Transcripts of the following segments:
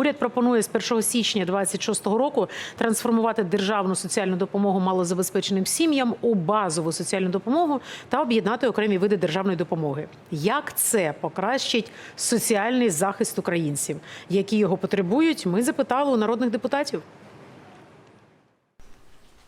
Уряд пропонує з 1 січня 2026 року трансформувати державну соціальну допомогу малозабезпеченим сім'ям у базову соціальну допомогу та об'єднати окремі види державної допомоги. Як це покращить соціальний захист українців, які його потребують? Ми запитали у народних депутатів.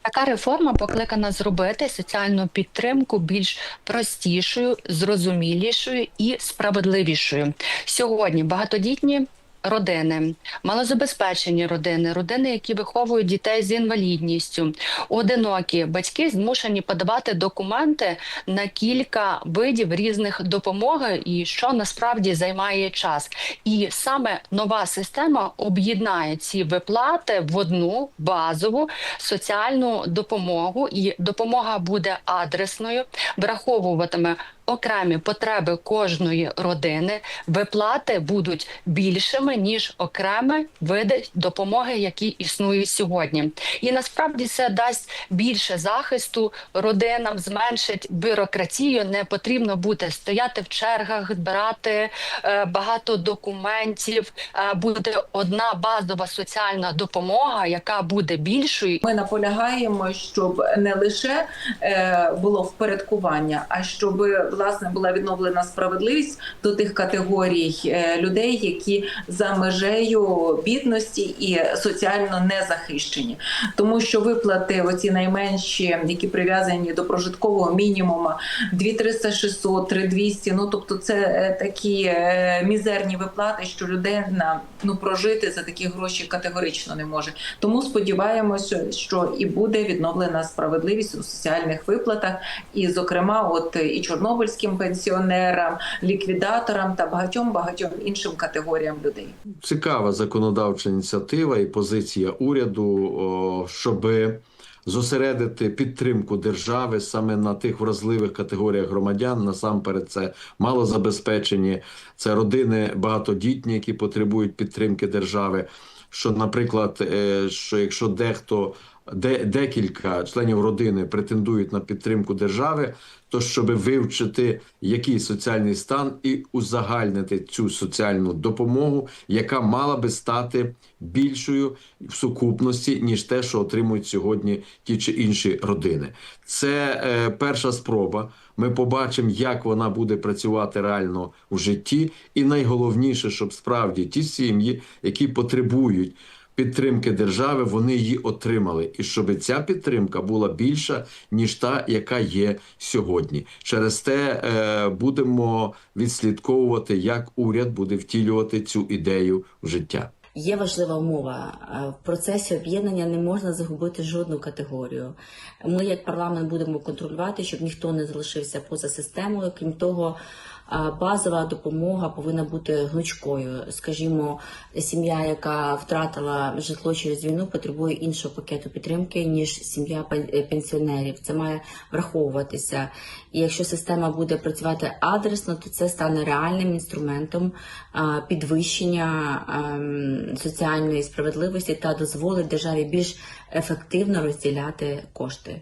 Така реформа покликана зробити соціальну підтримку більш простішою, зрозумілішою і справедливішою. Сьогодні багатодітні. Родини, малозабезпечені родини, родини, які виховують дітей з інвалідністю, одинокі батьки змушені подавати документи на кілька видів різних допомоги, і що насправді займає час. І саме нова система об'єднає ці виплати в одну базову соціальну допомогу, і допомога буде адресною, враховуватиме окремі потреби кожної родини. Виплати будуть більшими ніж окремі види допомоги, які існують сьогодні. І насправді це дасть більше захисту родинам, зменшить бюрократію. Не потрібно буде стояти в чергах, збирати е, багато документів. Е, буде одна базова соціальна допомога, яка буде більшою Ми наполягаємо, щоб не лише е, було впорядкування, а щоб власне була відновлена справедливість до тих категорій е, людей, які за межею бідності і соціально не захищені, тому що виплати, оці найменші, які прив'язані до прожиткового мінімуму, 2300, 600, 3200, Ну тобто, це е, такі е, мізерні виплати, що людина ну прожити за такі гроші категорично не може. Тому сподіваємося, що і буде відновлена справедливість у соціальних виплатах, і, зокрема, от і чорнобильським пенсіонерам, ліквідаторам та багатьом багатьом іншим категоріям людей. Цікава законодавча ініціатива і позиція уряду, щоб зосередити підтримку держави саме на тих вразливих категоріях громадян. Насамперед, це малозабезпечені, це родини багатодітні, які потребують підтримки держави. Що, наприклад, е, що якщо дехто де декілька членів родини претендують на підтримку держави, то щоб вивчити який соціальний стан і узагальнити цю соціальну допомогу, яка мала би стати більшою в сукупності ніж те, що отримують сьогодні ті чи інші родини. Це е, перша спроба. Ми побачимо, як вона буде працювати реально у житті, і найголовніше, щоб справді ті сім'ї, які потребують підтримки держави, вони її отримали, і щоб ця підтримка була більша ніж та, яка є сьогодні. Через те е, будемо відслідковувати, як уряд буде втілювати цю ідею в життя. Є важлива умова Е, в процесі об'єднання не можна загубити жодну категорію. Ми, як парламент, будемо контролювати, щоб ніхто не залишився поза системою. Крім того, е, базова допомога повинна бути гнучкою. Скажімо, сім'я, яка втратила житло через війну, потребує іншого пакету підтримки ніж сім'я е, пенсіонерів. Це має враховуватися. І якщо система буде працювати адресно, то це стане реальним інструментом підвищення ем, соціальної справедливості та дозволить державі більш ефективно розділяти кошти.